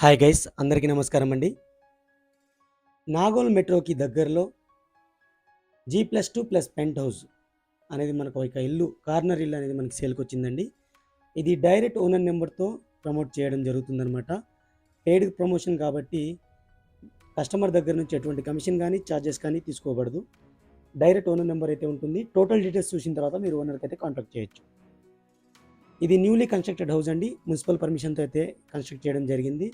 Hi guys అందరికీ నమస్కారం అండి. నాగోల్ మెట్రోకి దగ్గరలో G plus two plus penthouse అనేది మనకు ఒక ఇల్లు కార్నర్ ఇల్లు అనేది మనకి సేల్కి వచ్చిందండి. ఇది డైరెక్ట్ ఓనర్ నెంబర్తో ప్రమోట్ చేయడం జరుగుతుందనమాట పెయిడ్ ప్రమోషన్ కాబట్టి కస్టమర్ దగ్గర నుంచి ఎటువంటి కమిషన్ కానీ ఛార్జెస్ కానీ తీసుకోబడదు. డైరెక్ట్ ఓనర్ నెంబర్ అయితే ఉంటుంది. టోటల్ డీటెయిల్స్ చూసిన తర్వాత మీరు ఓనర్కి అయితే కాంటాక్ట్ చేయొచ్చు. ఇది న్యూలీ కన్స్ట్రక్టెడ్ హౌస్ అండి. మున్సిపల్ పర్మిషన్తో అయితే కన్స్ట్రక్ట్ చేయడం జరిగింది.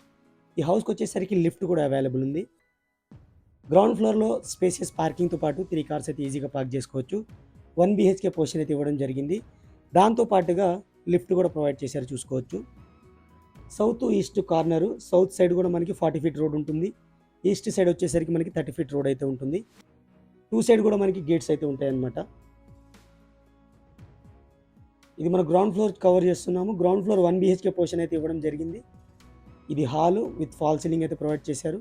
ఈ హౌస్కి వచ్చేసరికి లిఫ్ట్ కూడా అవైలబుల్ ఉంది. గ్రౌండ్ ఫ్లోర్లో స్పేసియస్ పార్కింగ్తో పాటు త్రీ కార్స్ అయితే ఈజీగా పార్క్ చేసుకోవచ్చు. వన్ బీహెచ్కే పోర్షన్ అయితే ఇవ్వడం జరిగింది. దాంతో పాటుగా లిఫ్ట్ కూడా ప్రొవైడ్ చేశారు చూసుకోవచ్చు. South east corner south side కూడా మనకి ఫార్టీ ఫీట్ రోడ్ ఉంటుంది. ఈస్ట్ సైడ్ వచ్చేసరికి మనకి థర్టీ ఫీట్ రోడ్ అయితే ఉంటుంది. టూ సైడ్ కూడా మనకి గేట్స్ అయితే ఉంటాయన్నమాట. ఇది మన గ్రౌండ్ ఫ్లోర్ కవర్ చేస్తున్నాము. Ground floor one BHK portion అయితే ఇవ్వడం జరిగింది. ఇది హాలు విత్ ఫాల్ సీలింగ్ అయితే ప్రొవైడ్ చేశారు.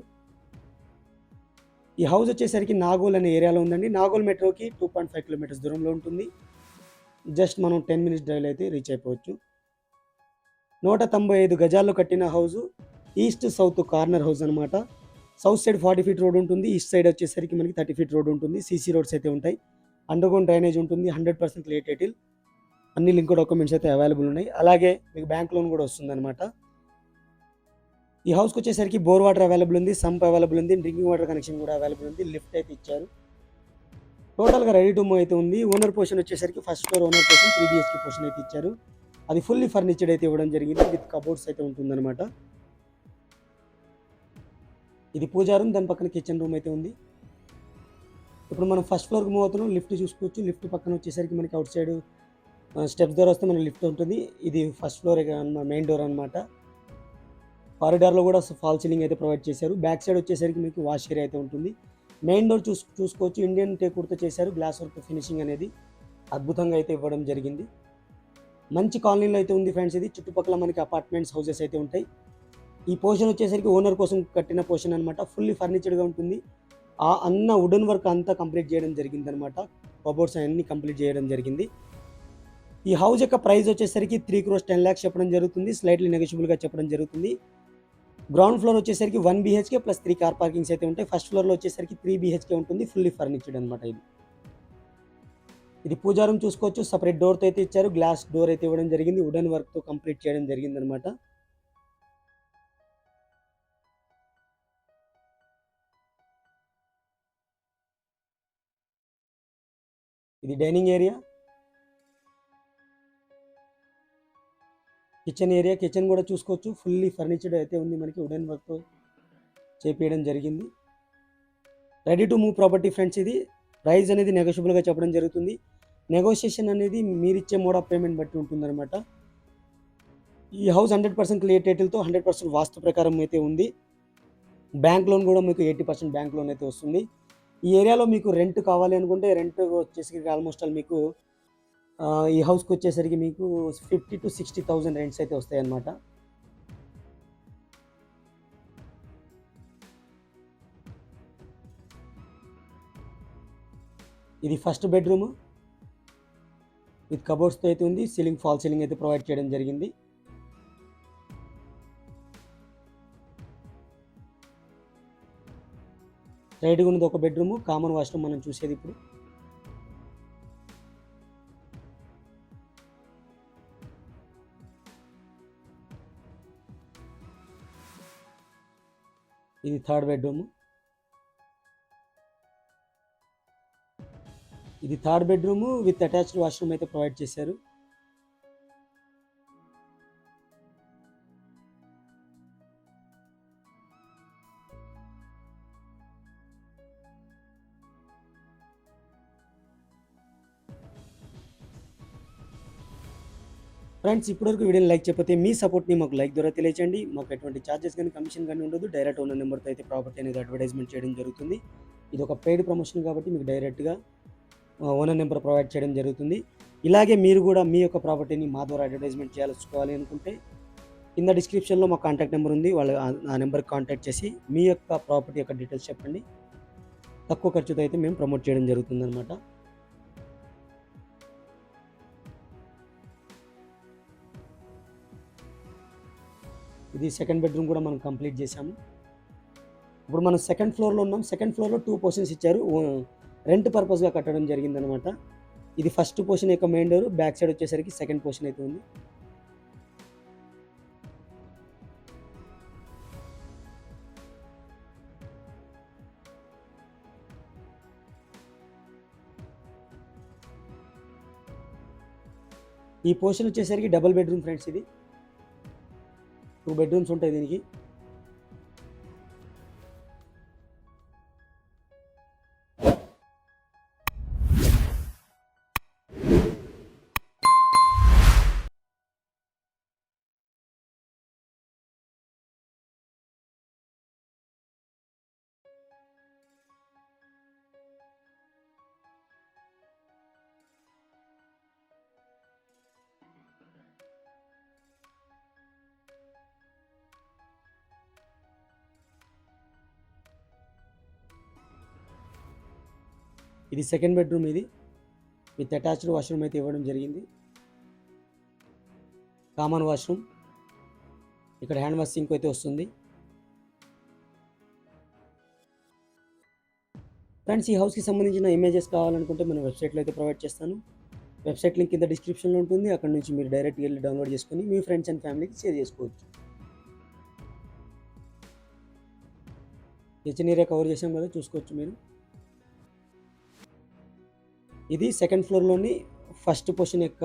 ఈ హౌస్ వచ్చేసరికి నాగోల్ అనే ఏరియాలో ఉందండి. నాగోల్ మెట్రోకి టూ పాయింట్ ఫైవ్ కిలోమీటర్స్ దూరంలో ఉంటుంది. జస్ట్ మనం టెన్ మినిట్స్ డ్రైవ్ అయితే రీచ్ అయిపోవచ్చు. నూట తొంభై ఐదు గజాల్లో కట్టిన house east south corner house అనమాట south side forty feet road ఉంటుంది. ఈస్ట్ సైడ్ వచ్చేసరికి మనకి థర్టీ ఫీట్ రోడ్ ఉంటుంది. సీసీ రోడ్స్ అయితే ఉంటాయి. అండర్గ్రౌండ్ డ్రైనేజ్ ఉంటుంది. హండ్రెడ్ పర్సెంట్ లేట్ ఎటిల్ అన్ని లింక్ డాక్యుమెంట్స్ అయితే అవైలబుల్ ఉన్నాయి. అలాగే మీకు బ్యాంక్ లోన్ కూడా వస్తుందన్నమాట. ఈ హౌస్కి వచ్చేసరికి బోర్ వాటర్ అవైలబుల్ ఉంది సంప్ అవైలబుల్ ఉంది డ్రింకింగ్ వాటర్ కనెక్షన్ కూడా అవైలబుల్ ఉంది లిఫ్ట్ అయితే ఇచ్చారు. టోటల్గా రెడీ టు మూవ్ అయితే ఉంది. ఓనర్ పోర్షన్ వచ్చేసరికి first floor owner portion three బిఎస్కి portion అయితే ఇచ్చారు. అది ఫుల్లీ ఫర్నిచర్డ్ అయితే ఇవ్వడం జరిగింది విత్ కబోర్డ్స్ అయితే ఉంటుందన్నమాట. ఇది పూజా రూమ్ దాని పక్కన కిచెన్ రూమ్ అయితే ఉంది. ఇప్పుడు మనం ఫస్ట్ ఫ్లోర్కి మూవ్ అవుతున్నాం లిఫ్ట్ చూసుకోవచ్చు. లిఫ్ట్ పక్కన వచ్చేసరికి మనకి అవుట్ సైడ్ స్టెప్స్ ద్వారా వస్తే మనకి లిఫ్ట్ ఉంటుంది. ఇది ఫస్ట్ ఫ్లోర్ మెయిన్ డోర్ అనమాట కారిడార్లో కూడా ఫాల్ సీలింగ్ అయితే ప్రొవైడ్ చేశారు. బ్యాక్ సైడ్ వచ్చేసరికి మీకు వాష్ ఏరియా అయితే ఉంటుంది. మెయిన్ డోర్ చూస్ చూసుకోవచ్చు. ఇండియన్ టేకుర్తో చేశారు. గ్లాస్ వర్క్ ఫినిషింగ్ అనేది అద్భుతంగా అయితే ఇవ్వడం జరిగింది. మంచి కాలనీలో అయితే ఉంది ఫ్రెండ్స్ ఇది. చుట్టుపక్కల మనకి అపార్ట్మెంట్స్ హౌసెస్ అయితే ఉంటాయి. ఈ పోర్షన్ వచ్చేసరికి ఓనర్ కోసం కట్టిన పోర్షన్ అనమాట ఫుల్లీ ఫర్నిచర్డ్గా ఉంటుంది. ఆ అన్న వుడెన్ వర్క్ అంతా కంప్లీట్ చేయడం జరిగింది అనమాట కబోర్డ్స్ అన్నీ కంప్లీట్ చేయడం జరిగింది. ఈ హౌస్ యొక్క ప్రైస్ వచ్చేసరికి త్రీ క్రోస్ టెన్ ల్యాక్స్ చెప్పడం జరుగుతుంది. స్లైట్లీ నెగోషియబుల్గా చెప్పడం జరుగుతుంది. గ్రౌండ్ ఫ్లోర్ వచ్చేసరికి one BHK plus three car parkings అయితే ఉంటాయి. ఫస్ట్ ఫ్లోర్లో వచ్చేసరికి త్రీ బీహెచ్కే ఉంటుంది ఫుల్లీ ఫర్నిచర్డ్ అనమాట ఇది. ఇది పూజా రూమ్ చూసుకోవచ్చు సపరేట్ డోర్తో అయితే ఇచ్చారు. గ్లాస్ డోర్ అయితే ఇవ్వడం జరిగింది. వుడెన్ వర్క్తో కంప్లీట్ చేయడం జరిగింది అనమాట ఇది dining area kitchen area kitchen కూడా చూసుకోవచ్చు. ఫుల్లీ ఫర్నిచర్డ్ అయితే ఉంది మనకి వుడెన్ వర్క్తో చేపించడం జరిగింది. Ready to move property friends ఇది ప్రైస్ అనేది నెగోషియబుల్గా చెప్పడం జరుగుతుంది. నెగోషియేషన్ అనేది మీరిచ్చే మోడ్ ఆఫ్ పేమెంట్ బట్టి ఉంటుందన్నమాట. ఈ హౌస్ హండ్రెడ్ పర్సెంట్ క్లియర్ టైటిల్తో హండ్రెడ్ పర్సెంట్ వాస్తు ప్రకారం అయితే ఉంది. బ్యాంక్ లోన్ కూడా మీకు ఎయిటీ పర్సెంట్ బ్యాంక్ లోన్ అయితే వస్తుంది. ఈ ఏరియాలో మీకు రెంట్ కావాలి అనుకుంటే రెంట్ వచ్చేసరికి ఆల్మోస్ట్ ఆల్ మీకు ఈ హౌస్కి వచ్చేసరికి మీకు fifty to sixty thousand rents అయితే వస్తాయి అన్నమాట ఇది ఫస్ట్ బెడ్రూమ్. విత్ కబోర్డ్స్తో అయితే ఉంది. సీలింగ్ ఫాల్ సీలింగ్ అయితే ప్రొవైడ్ చేయడం జరిగింది. సైడ్గా ఉన్నది ఒక బెడ్రూమ్. కామన్ వాష్రూమ్ మనం చూసేది ఇప్పుడు. ఇది థర్డ్ బెడ్రూమ్. ఇది third bedroom with attached washroom అయితే ప్రొవైడ్ చేశారు. ఫ్రెండ్స్ ఇప్పటివరకు వీడియోని లైక్ చెప్పితే మీ సపోర్ట్ని మాకు లైక్ ద్వారా తెలియచేయండి. మాకు ఎటువంటి ఛార్జెస్ కానీ కమిషన్ కానీ ఉండదు. డైరెక్ట్ ఓనర్ నెంబర్తో అయితే ప్రాపర్టీ అనేది అడ్వర్టైజ్మెంట్ చేయడం జరుగుతుంది. ఇది ఒక పెయిడ్ ప్రమోషన్ కాబట్టి మీకు డైరెక్ట్గా ఓనర్ నెంబర్ ప్రొవైడ్ చేయడం జరుగుతుంది. ఇలాగే మీరు కూడా మీ యొక్క ప్రాపర్టీని మా ద్వారా అడ్వర్టైజ్మెంట్ చేయాల్సుకోవాలి అనుకుంటే కింద డిస్క్రిప్షన్లో మా కాంటాక్ట్ నెంబర్ ఉంది. వాళ్ళు ఆ- నెంబర్కి కాంటాక్ట్ చేసి మీ యొక్క ప్రాపర్టీ యొక్క డీటెయిల్స్ చెప్పండి. తక్కువ ఖర్చుతో అయితే మేము ప్రమోట్ చేయడం జరుగుతుంది ఇది సెకండ్ బెడ్రూమ్ కూడా మనం కంప్లీట్ చేసాము ఇప్పుడు మనం సెకండ్ ఫ్లోర్లో ఉన్నాం. సెకండ్ ఫ్లోర్లో టూ పోర్షన్స్ ఇచ్చారు. రెంట్ పర్పస్గా కట్టడం జరిగిందనమాట ఇది ఫస్ట్ పోర్షన్ యొక్క మెయిన్ డోర్ బ్యాక్ సైడ్ వచ్చేసరికి సెకండ్ పోర్షన్ అయితే ఉంది. ఈ పోర్షన్ వచ్చేసరికి డబుల్ బెడ్రూమ్ ఫ్రెండ్స్ ఇది. టూ బెడ్రూమ్స్ ఉంటాయి దీనికి. ఇది సెకండ్ బెడ్రూమ్ ఇది. విత్ అటాచ్డ్ వాష్రూమ్ అయితే ఇవ్వడం జరిగింది. Common washroom. ఇక్కడ హ్యాండ్ వాష్ సింక్ అయితే వస్తుంది. ఫ్రెండ్స్ ఈ హౌస్కి సంబంధించిన ఇమేజెస్ కావాలనుకుంటే మన వెబ్సైట్లో అయితే ప్రొవైడ్ చేస్తాను. వెబ్సైట్ లింక్ కింద డిస్క్రిప్షన్లో ఉంటుంది. అక్కడ నుంచి మీరు డైరెక్ట్గా వెళ్ళి డౌన్లోడ్ చేసుకొని మీ ఫ్రెండ్స్ అండ్ ఫ్యామిలీకి షేర్ చేసుకోవచ్చు. కిచెన్ ఏరియా కవర్ చేసాం కదా చూసుకోవచ్చు మీరు. ఇది సెకండ్ ఫ్లోర్లోని ఫస్ట్ పొజిషన్ యొక్క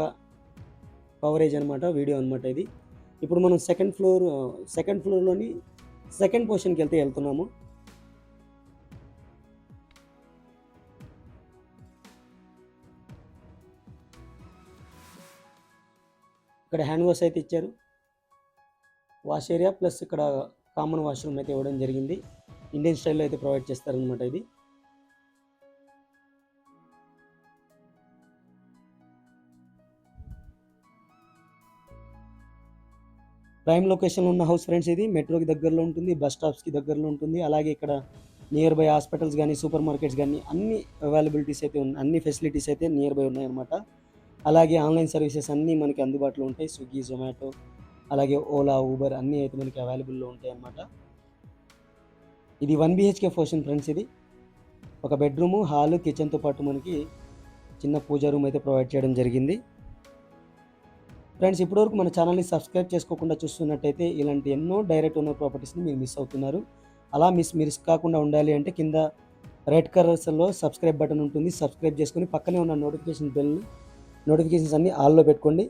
కవరేజ్ అనమాట వీడియో అనమాట ఇది. ఇప్పుడు మనం సెకండ్ ఫ్లోర్ సెకండ్ ఫ్లోర్లోని సెకండ్ పొజిషన్కి వెళ్తే వెళ్తున్నాము. ఇక్కడ హ్యాండ్ వాష్ అయితే ఇచ్చారు. వాష్ ఏరియా ప్లస్ ఇక్కడ కామన్ వాష్రూమ్ అయితే ఇవ్వడం జరిగింది. ఇండియన్ స్టైల్లో అయితే ప్రొవైడ్ చేస్తారనమాట ఇది. ప్రైమ్ లొకేషన్లో ఉన్న హౌస్ ఫ్రెండ్స్ ఇది మెట్రోకి దగ్గరలో ఉంటుంది బస్ స్టాప్స్కి దగ్గరలో ఉంటుంది. అలాగే ఇక్కడ నియర్ బై హాస్పిటల్స్ కానీ సూపర్ మార్కెట్స్ కానీ అన్ని అవైలబిలిటీస్ అయితే ఉన్నాయి అన్ని ఫెసిలిటీస్ అయితే నియర్ బై ఉన్నాయన్నమాట. అలాగే ఆన్లైన్ సర్వీసెస్ అన్నీ మనకి అందుబాటులో ఉంటాయి. స్విగ్గీ జొమాటో అలాగే ఓలా ఊబర్ అన్నీ అయితే మనకి అవైలబుల్లో ఉంటాయి అన్నమాట ఇది వన్ బిహెచ్కే పోర్షన్ ఫ్రెండ్స్ ఇది. ఒక బెడ్రూము హాలు కిచెన్తో పాటు మనకి చిన్న పూజా రూమ్ అయితే ప్రొవైడ్ చేయడం జరిగింది. ఫ్రెండ్స్ ఇప్పటివరకు మన ఛానల్ని సబ్స్క్రైబ్ చేసుకోకుండా చూస్తున్నట్టయితే ఇలాంటి ఎన్నో డైరెక్ట్ ఓనర్ ప్రాపర్టీస్ని మీరు మిస్ అవుతున్నారు. అలా మిస్ మిస్ కాకుండా ఉండాలి అంటే కింద రెడ్ కలర్స్లో సబ్స్క్రైబ్ బటన్ ఉంటుంది. సబ్స్క్రైబ్ చేసుకొని పక్కనే ఉన్న నోటిఫికేషన్ బెల్ నోటిఫికేషన్స్ అన్ని ఆల్లో పెట్టుకోండి.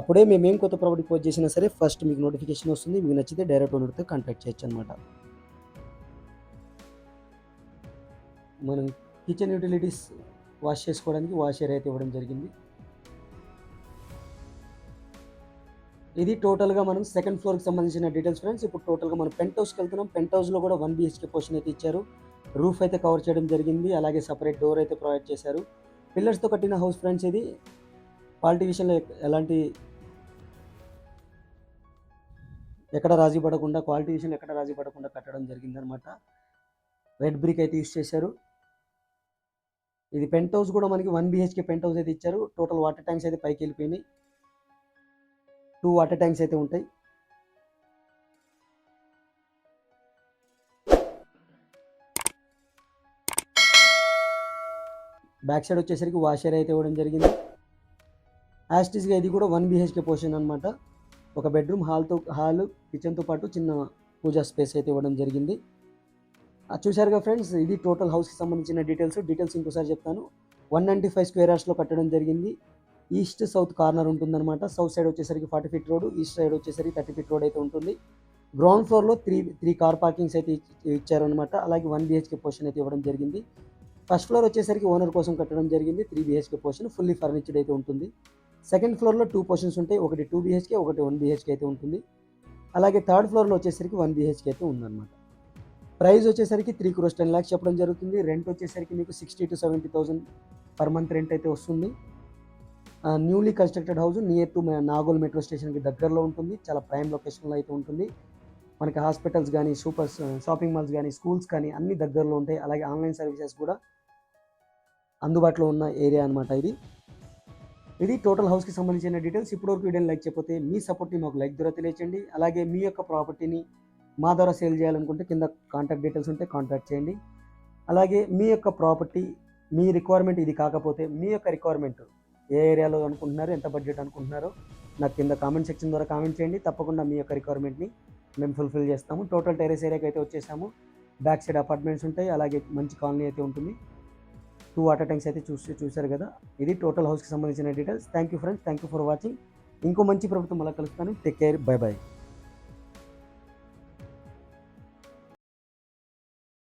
అప్పుడే మేము ఏం కొత్త ప్రాపర్టీ పోస్ట్ చేసినా సరే ఫస్ట్ మీకు నోటిఫికేషన్ వస్తుంది. మీకు నచ్చితే డైరెక్ట్ ఓనర్తో కాంటాక్ట్ చేయొచ్చు అనమాట మనం కిచెన్ యూటిలిటీస్ వాష్ చేసుకోవడానికి వాష్ ఏరియా అయితే ఇవ్వడం జరిగింది. ఇది టోటల్గా మనం సెకండ్ ఫ్లోర్కి సంబంధించిన డీటెయిల్స్ ఫ్రెండ్స్ ఇప్పుడు టోటల్గా మనం పెంట్ హౌస్కి వెళ్తున్నాం. పెంట్ హౌస్లో కూడా వన్ బిహెచ్కే పోర్షన్ అయితే ఇచ్చారు. రూఫ్ అయితే కవర్ చేయడం జరిగింది. అలాగే సపరేట్ డోర్ అయితే ప్రొవైడ్ చేశారు. పిల్లర్స్తో కట్టిన హౌస్ ఫ్రెండ్స్ ఇది క్వాలిటీ విషయంలో ఎలాంటి ఎక్కడ రాజీ పడకుండా క్వాలిటీ విషయంలో ఎక్కడ రాజీ పడకుండా కట్టడం జరిగిందనమాట రెడ్ బ్రిక్ అయితే యూస్ చేశారు. ఇది పెంట్ హౌస్ కూడా మనకి వన్ బిహెచ్కే పెంట్ హౌస్ అయితే ఇచ్చారు. టోటల్ వాటర్ ట్యాంక్స్ అయితే పైకి వెళ్ళిపోయినాయి. టూ వాటర్ ట్యాంక్స్ అయితే ఉంటాయి. బ్యాక్ సైడ్ వచ్చేసరికి వాషర్ అయితే ఇవ్వడం జరిగింది. యాస్టిస్గా ఇది కూడా వన్ బిహెచ్కే పోర్షన్ అనమాట ఒక బెడ్రూమ్ హాల్తో హాల్ కిచెన్తో పాటు చిన్న పూజా స్పేస్ అయితే ఇవ్వడం జరిగింది. చూశారుగా ఫ్రెండ్స్ ఇది టోటల్ హౌస్కి సంబంధించిన డీటెయిల్స్ డీటెయిల్స్ ఇంకోసారి చెప్తాను. వన్ నైంటీ ఫైవ్ స్క్వేర్ అవర్స్లో కట్టడం జరిగింది. ఈస్ట్ సౌత్ కార్నర్ ఉంటుందన్నమాట. సౌత్ సైడ్ వచ్చేసరికి forty feet road east side వచ్చేసరికి థర్టీ ఫీట్ రోడ్ అయితే ఉంటుంది. గ్రౌండ్ ఫ్లోర్లో త్రీ త్రీ కార్ పార్కింగ్స్ అయితే ఇచ్చారనమాట అలాగే వన్ బిహెచ్కే పోర్షన్ అయితే ఇవ్వడం జరిగింది. ఫస్ట్ ఫ్లోర్ వచ్చేసరికి ఓనర్ కోసం కట్టడం జరిగింది. Three BHK portion fully furnished అయితే ఉంటుంది. సెకండ్ ఫ్లోర్లో టూ పోర్షన్స్ ఉంటాయి. ఒకటి టూ బిహెచ్కే ఒకటి వన్ బిహెచ్కే అయితే ఉంటుంది. అలాగే థర్డ్ ఫ్లోర్లో వచ్చేసరికి వన్ బిహెచ్కే అయితే ఉందన్నమాట. ప్రైస్ వచ్చేసరికి త్రీ క్రోస్ టెన్ ల్యాక్స్ చెప్పడం జరుగుతుంది. రెంట్ వచ్చేసరికి మీకు sixty to seventy thousand per month rent అయితే వస్తుంది. Newly constructed house near to Nagole metro స్టేషన్కి దగ్గరలో ఉంటుంది. చాలా ప్రైమ్ లొకేషన్లో అయితే ఉంటుంది. మనకి హాస్పిటల్స్ కానీ సూపర్ షాపింగ్ మాల్స్ కానీ స్కూల్స్ కానీ అన్ని దగ్గరలో ఉంటాయి. అలాగే ఆన్లైన్ సర్వీసెస్ కూడా అందుబాటులో ఉన్న ఏరియా అనమాట ఇది. ఇది టోటల్ హౌస్కి సంబంధించిన డీటెయిల్స్ ఇప్పటివరకు వీడియోని లైక్ చేయకపోతే మీ సపోర్ట్ని మాకు లైక్ ద్వారా తెలియచేయండి. అలాగే మీ యొక్క ప్రాపర్టీని మా ద్వారా సేల్ చేయాలనుకుంటే కింద కాంటాక్ట్ డీటెయిల్స్ ఉంటే కాంటాక్ట్ చేయండి. అలాగే మీ యొక్క ప్రాపర్టీ మీ రిక్వైర్మెంట్ ఇది కాకపోతే మీ యొక్క రిక్వైర్మెంట్ ఏ ఏరియాలో అనుకుంటున్నారో ఎంత బడ్జెట్ అనుకుంటున్నారో నాకు కింద కామెంట్ సెక్షన్ ద్వారా కామెంట్ చేయండి. తప్పకుండా మీ యొక్క రిక్వైర్మెంట్ని మేము ఫుల్ఫిల్ చేస్తాము. టోటల్ టెరెస్ ఏరియాకి అయితే వచ్చేసాము. బ్యాక్ సైడ్ అపార్ట్మెంట్స్ ఉంటాయి. అలాగే మంచి కాలనీ అయితే ఉంటుంది. టూ వాటర్ ట్యాంక్స్ అయితే చూసి చూశారు కదా. ఇది టోటల్ హౌస్కి సంబంధించిన details thank you friends thank you for watching ఇంకో మంచి ప్రభుత్వం అలా కలుస్తాను. Take care bye by